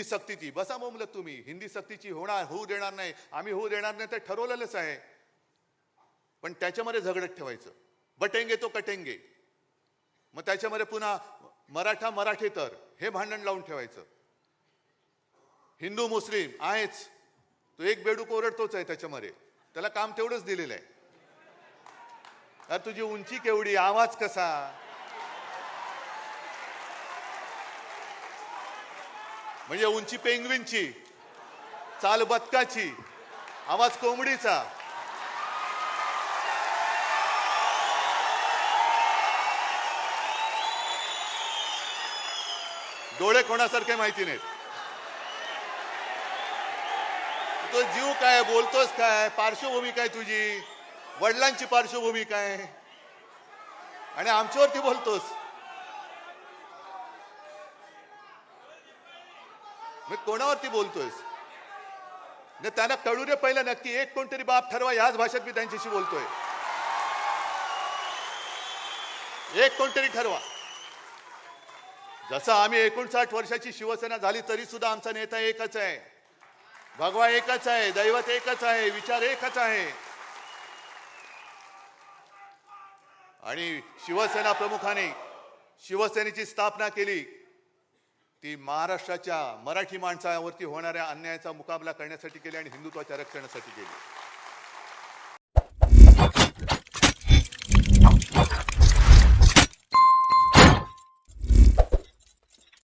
हिंदी सक्तीची बसा बोमलत तुम्ही. हिंदी सक्तीची होणार होऊ देणार नाही. आम्ही होऊ देणार नाही ते ठरवलेलंच आहे. पण त्याच्यामध्ये झगडत ठेवायचं. बटेंगे तो कटेंगे. मग त्याच्यामध्ये पुन्हा मराठा मराठेतर हे भांडण लावून ठेवायचं. हिंदू मुस्लिम आहेच. तो एक बेडूक ओरडतोच आहे त्याच्यामध्ये. त्याला काम तेवढंच दिलेलं आहे. अरे तुझी उंची केवढी? आवाज कसा? म्हणजे उंची पेंगविनची चाल बदकाची आवाज कोंबडीचा. डोळे कोणासारखे माहिती नाहीत. तो जीव काय बोलतोस काय पार्श्वभूमी काय तुझी? वडिलांची पार्श्वभूमी काय? आणि आमच्यावरती बोलतोस. मी कोणावरती बोलतोयस? त्यांना कळू दे पहिलं नक्की. एक कोणतरी बाप ठरवा याच भाषेत मी त्यांच्याशी बोलतोय. एक कोणतरी ठरवा. जसं आम्ही एकोणसाठ वर्षाची शिवसेना झाली तरी सुद्धा आमचा नेता एकच आहे. भगवा एकच आहे दैवत एकच आहे विचार एकच आहे. आणि शिवसेना प्रमुखाने शिवसेनेची स्थापना केली. ती महाराष्ट्राच्या मराठी माणसावरती होणाऱ्या अन्यायाचा मुकाबला करण्यासाठी केली आणि हिंदुत्वाच्या रक्षणासाठी केली.